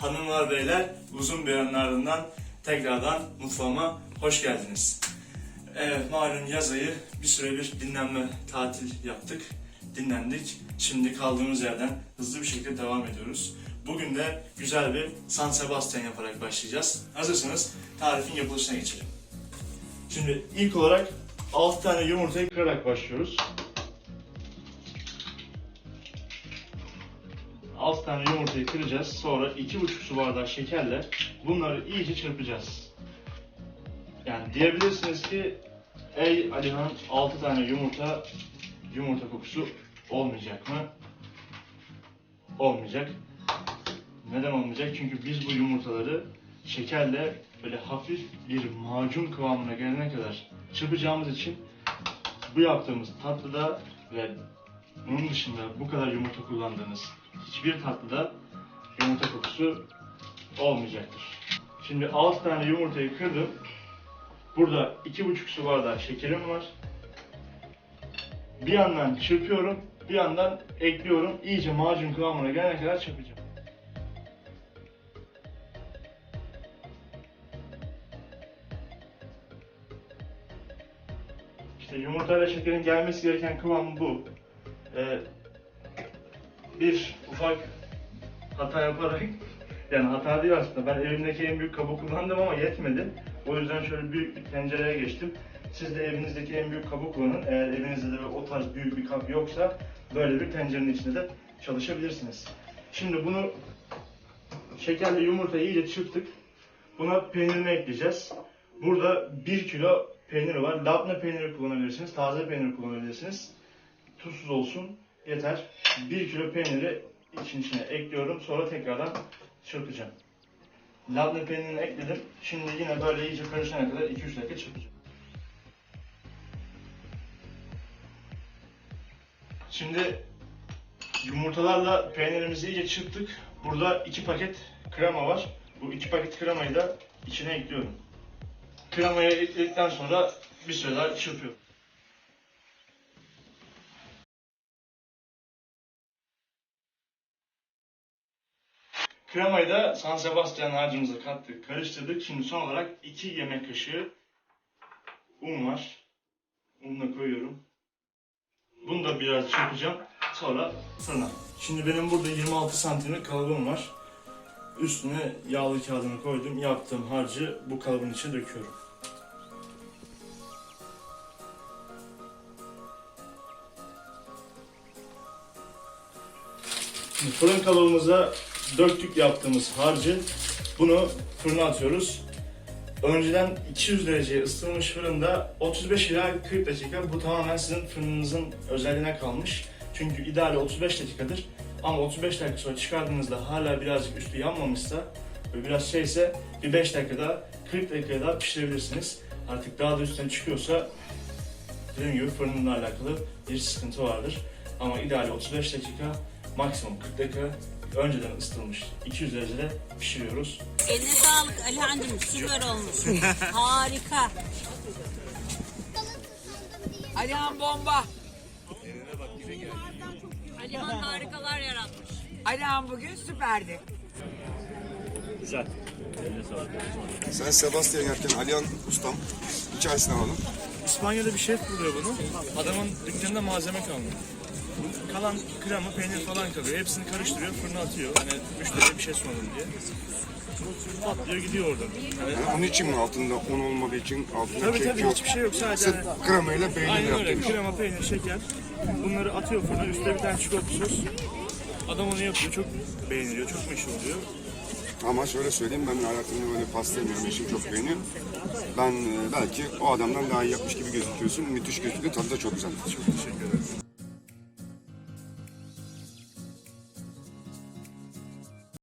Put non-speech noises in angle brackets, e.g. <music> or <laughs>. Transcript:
Hanımlar beyler uzun bir aranın ardından tekrardan mutfağıma hoş geldiniz. Evet malum yaz ayı bir süre bir dinlenme tatil yaptık. Dinlendik. Şimdi kaldığımız yerden hızlı bir şekilde devam ediyoruz. Bugün de güzel bir San Sebastian yaparak başlayacağız. Hazırsanız tarifin yapılışına geçelim. Şimdi ilk olarak 6 tane yumurtayı kırarak başlıyoruz. 6 tane yumurtayı kıracağız. Sonra 2,5 su bardağı şekerle bunları iyice çırpacağız. Yani diyebilirsiniz ki ey Alihan 6 tane yumurta yumurta kokusu olmayacak mı? Olmayacak. Neden olmayacak? Çünkü biz bu yumurtaları şekerle böyle hafif bir macun kıvamına gelene kadar çırpacağımız için bu yaptığımız tatlıda ve bunun dışında bu kadar yumurta kullandığınız hiçbir tatlıda yumurta kokusu olmayacaktır. Şimdi 6 tane yumurtayı kırdım. Burada 2,5 su bardağı şekerim var. Bir yandan çırpıyorum, bir yandan ekliyorum. İyice macun kıvamına gelene kadar çırpacağım. İşte yumurtayla şekerin gelmesi gereken kıvam bu. Ee, bir ufak hata yaparak, <laughs> yani hata değil aslında ben elimdeki en büyük kabı kullandım ama yetmedi. O yüzden şöyle büyük bir tencereye geçtim. Siz de evinizdeki en büyük kabı kullanın. Eğer evinizde de o tarz büyük bir kap yoksa böyle bir tencerenin içinde de çalışabilirsiniz. Şimdi bunu şekerle yumurtayı iyice çırptık. Buna peynirini ekleyeceğiz. Burada 1 kilo peynir var. Labne peyniri kullanabilirsiniz, taze peynir kullanabilirsiniz. Tuzsuz olsun yeter. 1 kilo peyniri için içine ekliyorum. Sonra tekrardan çırpacağım. Labne peynirini ekledim. Şimdi yine böyle iyice karışana kadar 2-3 dakika çırpacağım. Şimdi yumurtalarla peynirimizi iyice çırptık. Burada 2 paket krema var. Bu 2 paket kremayı da içine ekliyorum. Kremayı ekledikten sonra bir süre daha çırpıyorum. Kremayı da San Sebastian harcımıza kattık, karıştırdık. Şimdi son olarak 2 yemek kaşığı un var. Unu da koyuyorum. Bunu da biraz çırpacağım. Sonra fırına. Şimdi benim burada 26 santimlik kalıbım var. Üstüne yağlı kağıdını koydum. Yaptığım harcı bu kalıbın içine döküyorum. Şimdi fırın kalıbımıza döktük yaptığımız harcı. Bunu fırına atıyoruz. Önceden 200 dereceye ısıtılmış fırında 35 ila 40 dakika. Bu tamamen sizin fırınınızın özelliğine kalmış. Çünkü ideali 35 dakikadır. Ama 35 dakika sonra çıkardığınızda hala birazcık üstü yanmamışsa ve biraz şeyse bir 5 dakikada 40 dakikada daha pişirebilirsiniz. Artık daha da üstüne çıkıyorsa dediğim gibi fırınla alakalı bir sıkıntı vardır. Ama ideali 35 dakika, maksimum 40 dakika önceden ısıtılmış 200 derecede pişiriyoruz. Eline sağlık Alihan'cığım süper olmuş. <laughs> Harika. Alihan bomba. Alihan harikalar yaratmış. Alihan bugün süperdi. Güzel. Eline sağlık. Sen Sebastian yerken Alihan ustam hikayesini alalım. İspanya'da bir şef buluyor bunu. Adamın dükkanında malzeme kalmıyor. Kalan krema, peynir falan kalıyor. Hepsini karıştırıyor, fırına atıyor. Hani müşteriye bir şey sunalım diye. Patlıyor gidiyor orada. Yani, Yani onun için mi altında un olmadığı için altında tabii kek tabii yok. hiçbir şey yok sadece. Sırf hani- kremayla peynir Aynen öyle. yaptırmış. Krema, peynir, şeker. Bunları atıyor fırına. Üstüne bir tane çikolata sos. Adam onu yapıyor. Çok beğeniliyor. Çok meşhur oluyor. Ama şöyle söyleyeyim ben hayatımda öyle pasta yemiyorum. Eşim çok beğeniyor. Ben e, belki o adamdan daha iyi yapmış gibi gözüküyorsun. Müthiş gözüküyor. Tadı da çok güzel. Çok teşekkür ederim.